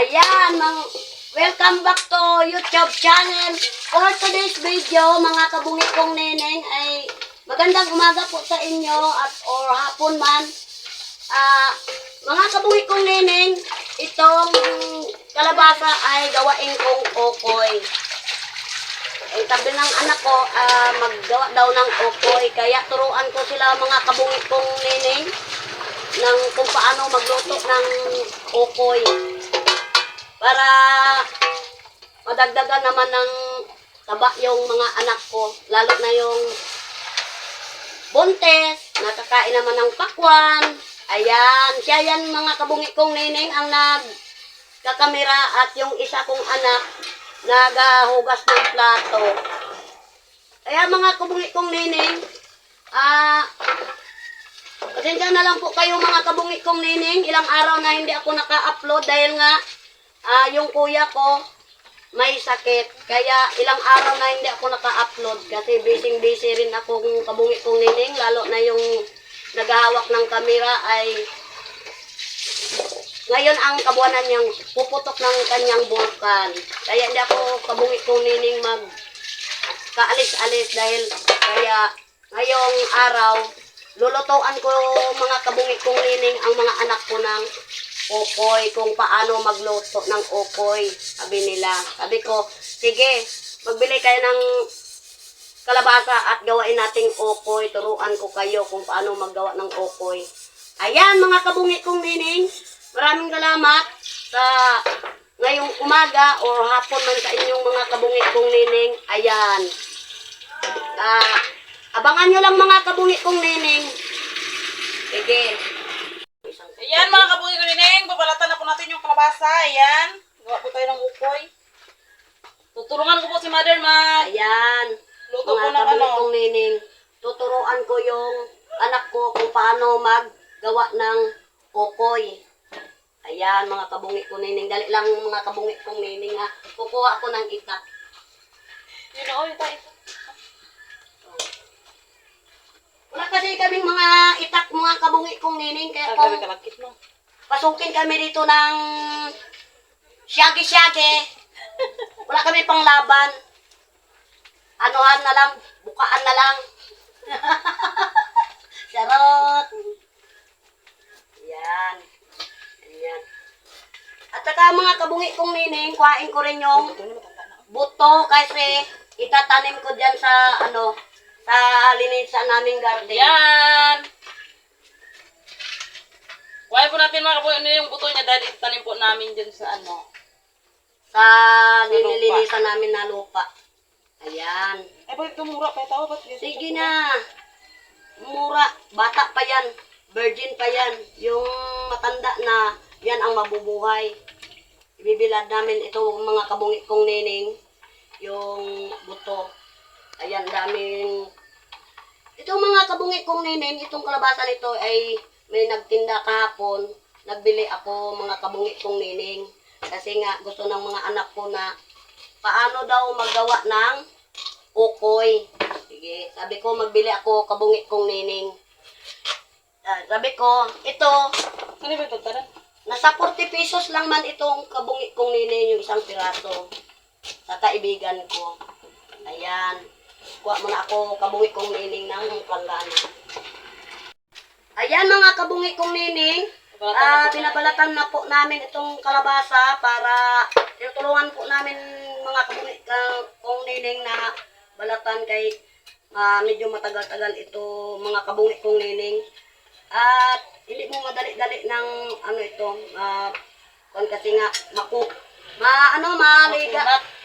Ayan, welcome back to YouTube channel. For today's video, mga kabungi kong neneng, ay magandang umaga po sa inyo at or hapon man. Ah, mga kabungi kong neneng, itong kalabasa ay gawain kong okoy. Ang tabi ng anak ko, ah, maggawa daw ng okoy. Kaya turuan ko sila mga kabungi kong neneng ng kung paano magluto ng okoy. Para madagdagan naman ng taba yung mga anak ko. Lalo na yung buntes, nakakain naman ng pakwan. Ayan, siya yan mga kabungi kong neneng ang nagkakamera at yung isa kong anak nagahugas ng plato. Kaya mga kabungi kong neneng, ah, pasensya na lang po kayo mga kabungi kong neneng, ilang araw na hindi ako naka-upload dahil nga ah, yung kuya ko may sakit. Kaya ilang araw na hindi ako naka-upload kasi busy-busy rin akong kabungi kong neneng, lalo na yung naghahawak ng kamera ay ngayon ang kabuanan niyang puputok ng kanyang bulkan. Kaya hindi ako kabungi kong nining mag kaalis-alis dahil kaya ngayong araw lulutuan ko mga kabungi kong nining ang mga anak ko ng okoy kung paano magluto ng okoy. Sabi nila. Sabi ko, sige, magbili kayo ng kalabasa at gawain nating okoy. Turuan ko kayo kung paano maggawa ng okoy. Ayan mga kabungi kong nining, maraming salamat sa ngayong umaga or hapon man sa inyong mga kabungi kong nining. Ayan. Ah, abangan nyo lang mga kabungi kong nining. Sige. Ayan mga kabungi ko nineng, babalatan na po natin yung kalabasa. Ayan, gawa po tayo ng ukoy. Tutulungan ko po si mother ma. Ayan. Luto po mga ng ano. nining. Tuturuan ko yung anak ko kung paano maggawa ng okoy. Ayan, mga kabungi ko nining. Dali lang mga kabungi kong nining ha. Kukuha ako ng itak. Yun o, yun tayo. Wala kasi kaming mga itak mga kabungi kong nining. Kaya kung kalagkit mo. pasukin kami dito ng syagi-syagi, wala kami pang laban. Anuhan na lang, bukaan na lang. Charot. Yan. Yan. At saka mga kabungi kong nining, kuhain ko rin yung buto kasi itatanim ko dyan sa ano, sa linisan naming garden. Ayan. Kuhain po natin mga kabungi nineng yung buto niya dahil itanim po namin dyan sa ano. Sa nililinisan namin na lupa. Ayan. Eh, bakit tumura pa tao? Ba't? Sige na. Mura. Bata pa yan. Virgin pa yan. Yung matanda na, yan ang mabubuhay. Ibibilad namin ito mga kabungi kong nining. Yung buto. Ayan, daming... Itong mga kabungi kong nining, itong kalabasa nito ay may nagtinda kahapon. Nagbili ako mga kabungi kong nining. Kasi nga gusto ng mga anak ko na paano daw maggawa ng ukoy. Sige, sabi ko magbili ako kabungit kong nining. Ah, sabi ko, ito, Ano ba ito? Tara. nasa 40 pesos lang man itong kabungit kong nining yung isang piraso. Sa kaibigan ko. Ayan. Kuha muna ako kabungit kong nining ng planggana. Ayan mga kabungit kong nining. Babalatan Ah, na po binabalatan na po namin itong kalabasa para tinutulungan po namin mga kabungi ka- kong nining na balatan kay ah, medyo matagal-tagal ito mga kabungi kong nining. At hindi mo madali-dali ng ano ito, ah, kung kasi nga maku, ma ano maliga,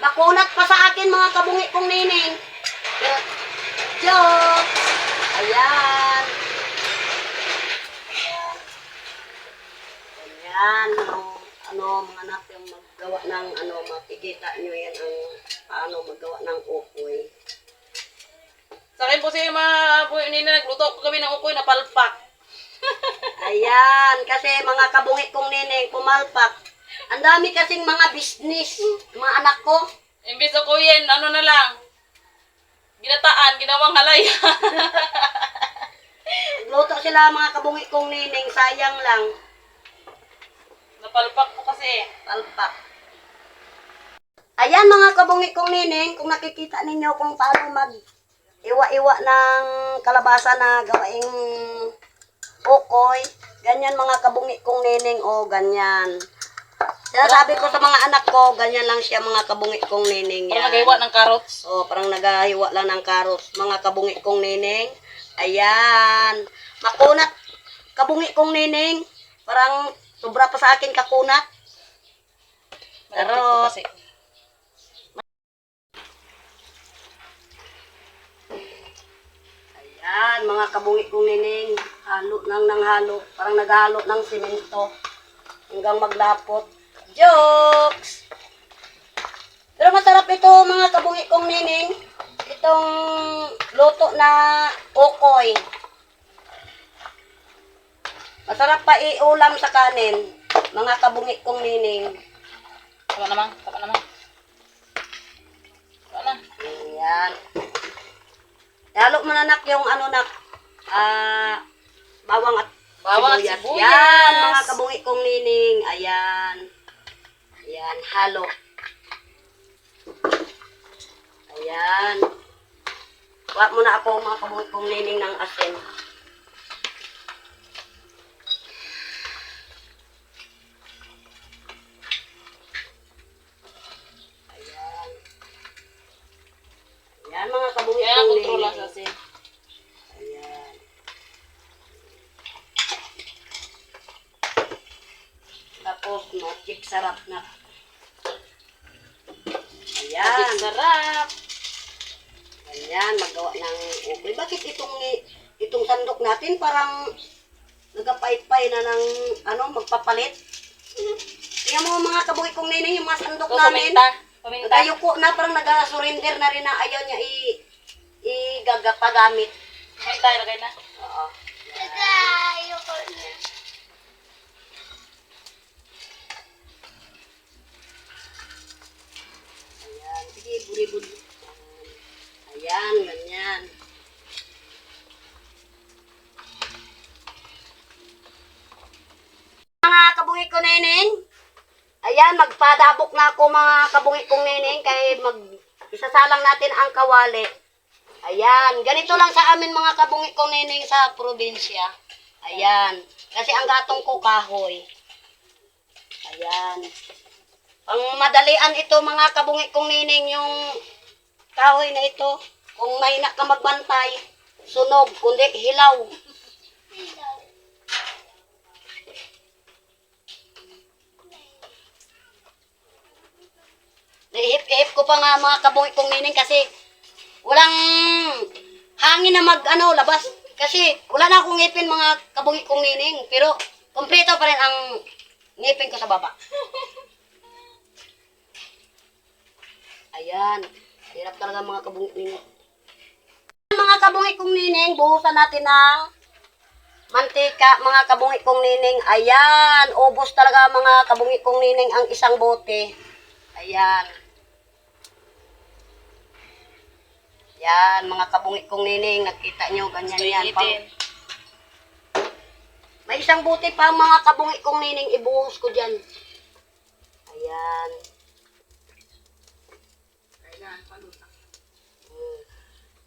makunat pa sa akin mga kabungi kong nining. Joke! Ayan. Ayan, ano, ano, mga anak yung maggawa ng, ano, makikita nyo yan ang paano maggawa ng ukoy. Sa akin po si mga kabungi nineng, nagluto ko kami ng ukoy na palpak. Ayan, kasi mga kabungi kong neneng, pumalpak. Ang dami kasing mga business, mga anak ko. Imbis ukoyin, ano na lang. Ginataan, ginawang halaya. Luto sila mga kabungi kong neneng, sayang lang. Palpak po kasi. palpak. Ayan mga kabungi kong nining, kung nakikita ninyo kung paano mag iwa-iwa ng kalabasa na gawaing ukoy. Ganyan mga kabungi kong nining, o ganyan. Sinasabi ko sa mga anak ko, ganyan lang siya mga kabungi kong nining. Parang Yan. nagaywa ng carrots. Oh, parang nagahiwa lang ng karos. Mga kabungi kong nining. Ayan. Makunat. Kabungi kong nining. Parang sobra pa sa akin kakunat. Kasi. Ayan, mga kabungi kong nining. Halo nang nang halo. Parang naghalo ng simento. Hanggang maglapot. Jokes! Pero masarap ito mga kabungi kong nining. Itong luto na ukoy. Masarap pa iulam sa kanin. Mga kabungi kong nining. Tama naman. Tama naman. Tama na. Ayan. Halo mo na nak yung ano nak, ah, bawang at Bawang at sibuyas. Yan, mga kabungi kong nining. Ayan. Ayan, halo. Ayan. Kuha muna ako mga kabungi kong nining ng asin. Ayan. Ayan mga kabungi Kaya kong kontrol lang nining. sa sin. Ayan. Tapos, magic sarap na. Ayan. Magic sarap. Ayan, magawa ng ubi. Bakit itong itong sandok natin parang nagapaypay na ng ano, magpapalit? Tingnan mo mga kabuhi kong nini, yung mga sandok So, namin. paminta. Paminta. Nagayuko na, parang nag-surrender na rin na ayaw niya i i-gagapagamit. Paminta, ilagay na. Oo. Ayan, sige, buri-buri. Ayan, ganyan. Mga kabungi ko, Neneng. Ayan, magpadabok na ako mga kabungi kong Neneng kay mag isasalang natin ang kawali. Ayan, ganito lang sa amin mga kabungi kong Neneng sa probinsya. Ayan, kasi ang gatong ko kahoy. Ayan. Ang madalian ito mga kabungi kong nining yung kahoy na ito. Kung mahina ka magbantay, sunog, kundi hilaw. Pa nga mga kabungi kong nining kasi walang hangin na mag ano labas. Kasi wala na akong ngipin mga kabungi kong nining. Pero kompleto pa rin ang ngipin ko sa baba. Ayan. Hirap talaga mga kabungi nining. Mga kabungi kong nining, buhusan natin ng mantika, mga kabungi kong nining. Ayan. Ubos talaga mga kabungi kong nining ang isang bote. Ayan. Yan, mga kabungi kong nining. Nakita nyo, ganyan yan. Pang, may isang buti pa mga kabungi kong nining. Ibuhos ko dyan. Ayan. Mm.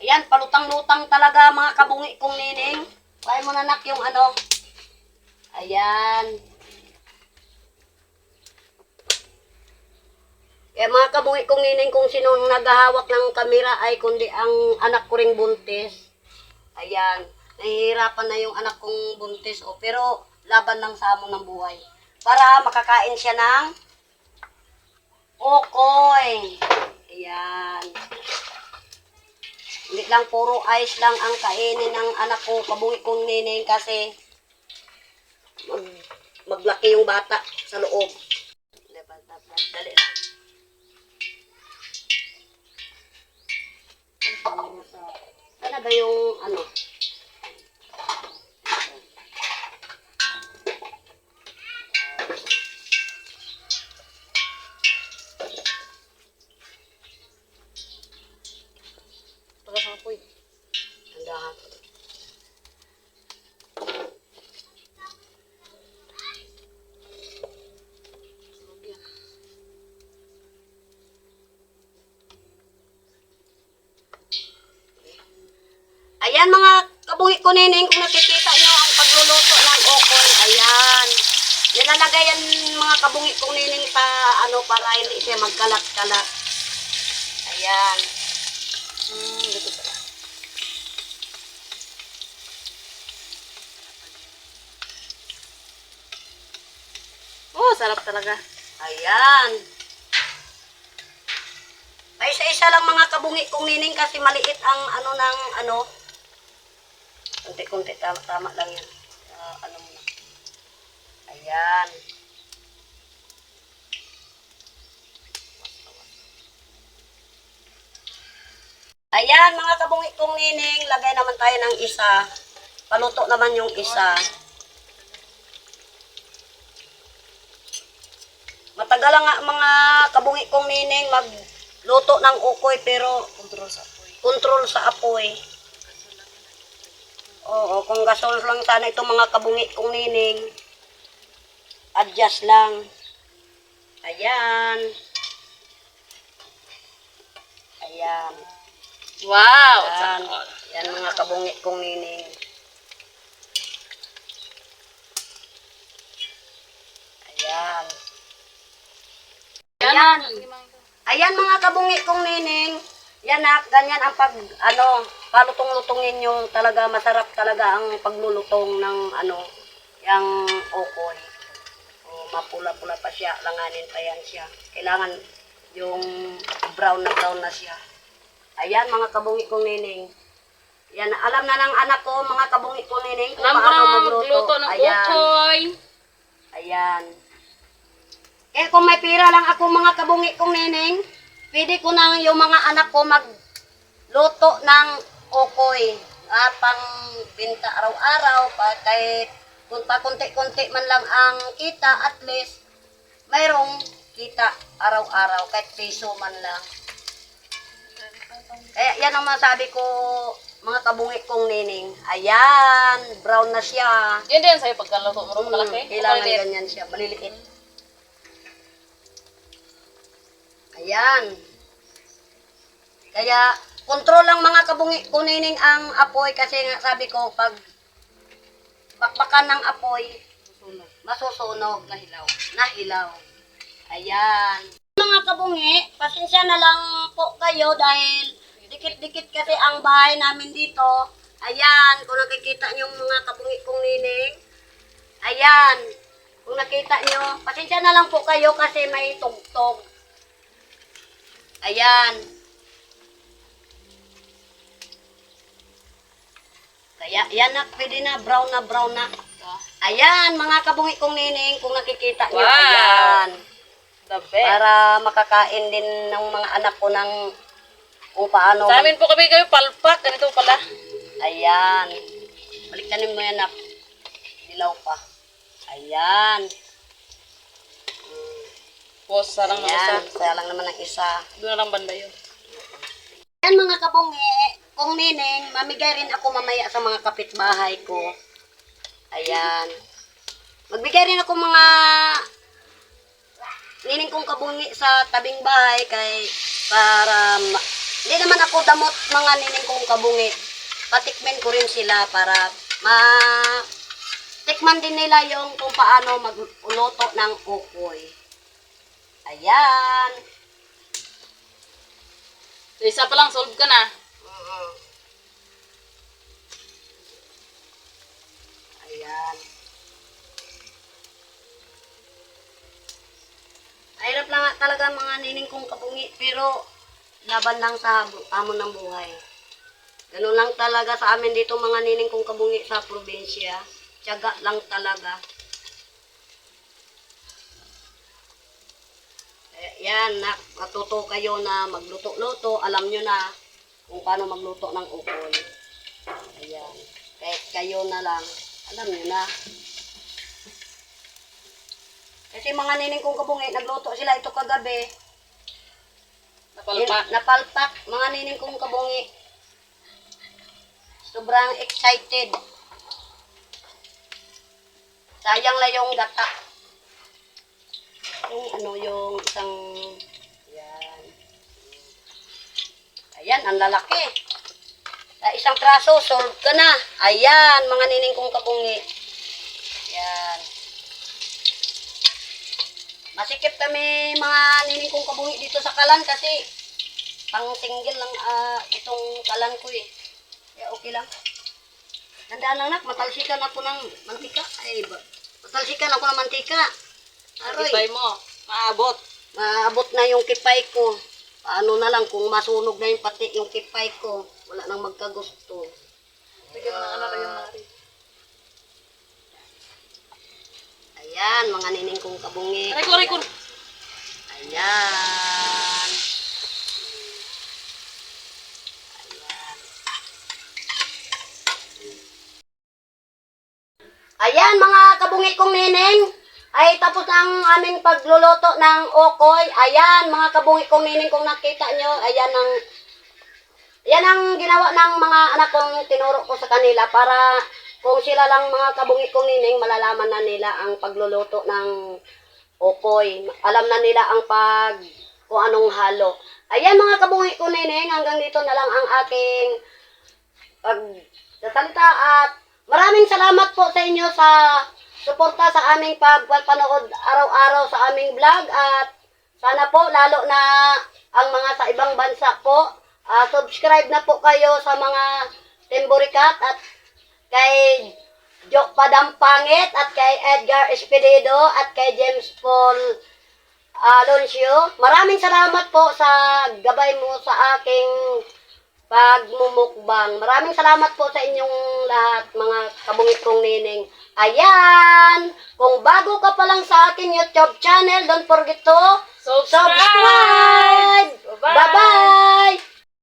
Ayan, palutang-lutang talaga mga kabungi kong nining. Kaya mo na nak yung ano. Ayan. Kaya mga kabungi kong nining kung sino naghahawak ng kamera ay kundi ang anak ko ring buntis. Ayan. Nahihirapan na yung anak kong buntis. O, pero laban lang sa amon ng buhay. Para makakain siya ng okoy. Ayan. Hindi lang puro ice lang ang kainin ng anak ko, kabungi kong nining kasi mag, maglaki yung bata sa loob. Dali lang. Ano ba yung ano? Tagas ang apoy. Andahan. Ko nining kung nakikita nyo ang pagluluto ng okoy, ayan. Nilalagay yan mga kabungi kong nining sa ano para hindi siya magkalat-kalat. Ayan. Hmm, dito pala. Oh, sarap talaga. Ayan. Ay, isa-isa lang mga kabungi kong nining kasi maliit ang ano ng ano. Kunti-kunti, tama-tama lang yan. Ah, ano mo na. Ayan. Ayan, mga kabungi kong nining, lagay naman tayo ng isa. Paluto naman yung isa. Matagal nga mga kabungi kong nining magluto ng ukoy pero Control sa apoy. control sa apoy. Oo, kung gasol lang sana itong mga kabungi kong nining. Adjust lang. Ayan. Ayan. Wow! Ayan. Sarap. Yan mga kabungi kong nining. Ayan. Ayan. Ayan mga kabungi kong nining. Yan na, ganyan ang pag, ano, palutong-lutungin nyo. Talaga, masarap talaga ang paglulutong ng, ano, yung okoy. O, mapula-pula pa siya, langanin pa yan siya. Kailangan yung brown na brown na siya. Ayan mga kabungi kong nining. Yan, alam na ng anak ko, mga kabungi kong nining, kung Alam paano magluto. ng Ayan. ukoy. Ayan. Eh kung may pira lang ako mga kabungi kong neneng, pwede ko na yung mga anak ko magluto ng okoy. At pang binta araw-araw, pa kahit kung pa konti-konti man lang ang kita, at least mayroong kita araw-araw, kahit piso man lang. Kaya yan ang masabi ko, mga kabungi kong neneng. Ayan, brown na siya. Yan din sa'yo pagkaluto mo. Mm, Malaki. Kailangan ganyan siya, maliliit. Ayan. Kaya, kontrol lang mga kabungi kunining ang apoy kasi nga sabi ko, pag bakbakan ng apoy, masusunog. Nahilaw. Nahilaw. Ayan. Mga kabungi, pasensya na lang po kayo dahil dikit-dikit kasi ang bahay namin dito. Ayan, kung nakikita niyo mga kabungi kong nining. Ayan, kung nakita niyo, pasensya na lang po kayo kasi may tugtog. Ayan. Kaya, yan na, pwede na, brown na, brown na. Ayan, mga kabungi kong nining, kung nakikita niyo, Wow. ayan. The best. Para makakain din ng mga anak ko ng kung paano. Sa amin po kami kayo palpak. Ganito pala. Ayan. Baliktanin mo yan na dilaw pa. Ayan. Posa lang ng isa. Ayan. Lang naman ang isa. Doon lang banda yun. Yan mga kabungi, kung nining, mamigay rin ako mamaya sa mga kapitbahay ko. Ayan. Magbigay rin ako mga nining kong kabungi sa tabing bahay kay para hindi naman ako damot mga nining kong kabungi. Patikmen ko rin sila para ma tikman din nila yung kung paano magluto ng ukoy. Ayan. So, isa pa lang, solve ka na. Mm. Ayan. Mahirap lang talaga mga nining kong kabungi, pero laban lang sa amon ng buhay. Ganun lang talaga sa amin dito mga nining kong kabungi sa probinsya. Tiyaga lang talaga. Yan, nak, matuto kayo na magluto-luto. Alam nyo na kung paano magluto ng ukoy. Ayan. Kahit kayo na lang, alam nyo na. Kasi mga nining kong kabungi, nagluto sila ito kagabi. Napalpak. In- napalpak, mga nining kong kabungi. Sobrang excited. Sayang lang yung gata. Yung ano, yung isang... Ayan. Ayan, ang lalaki. Sa isang praso, solve ka na. Ayan, mga nining kong kabungi. Ayan. Masikip kami mga nining kong kabungi dito sa kalan kasi pang single lang ah, itong kalan ko eh. Kaya okay lang. Tandaan lang nak, matalsikan ako ng mantika. Ay? Matalsikan ako ng mantika. Aroy. Kipay mo. Maabot. Maabot na yung kipay ko. Paano na lang kung masunog na yung pati yung kipay ko. Wala nang magkagusto. Bigyan mo ng ano yung nari. Ayan, mga nining kong kabungi. Aray ko, aray ko. Ayan. Ayan, mga kabungi kong neneng. Ay tapos ang aming pagluluto ng okoy. Ayan, mga kabungi kong neneng kung nakita nyo. Ayan ang yan ang ginawa ng mga anak kong tinuro ko sa kanila para kung sila lang mga kabungi kong nining malalaman na nila ang pagluluto ng okoy. Alam na nila ang pag kung anong halo. Ayan mga kabungi kong nining, hanggang dito na lang ang aking pag sasalita at maraming salamat po sa inyo sa suporta sa aming pagpapanood araw-araw sa aming vlog at sana po lalo na ang mga sa ibang bansa po ah, subscribe na po kayo sa mga Timburikat at kay Jok Padampangit at kay Edgar Espedido at kay James Paul Aloncio. Maraming salamat po sa gabay mo sa aking pagmumukbang. Maraming salamat po sa inyong lahat, mga kabungit kong nining. Ayan! Kung bago ka pa lang sa akin YouTube channel, don't forget to subscribe! subscribe! Bye-bye!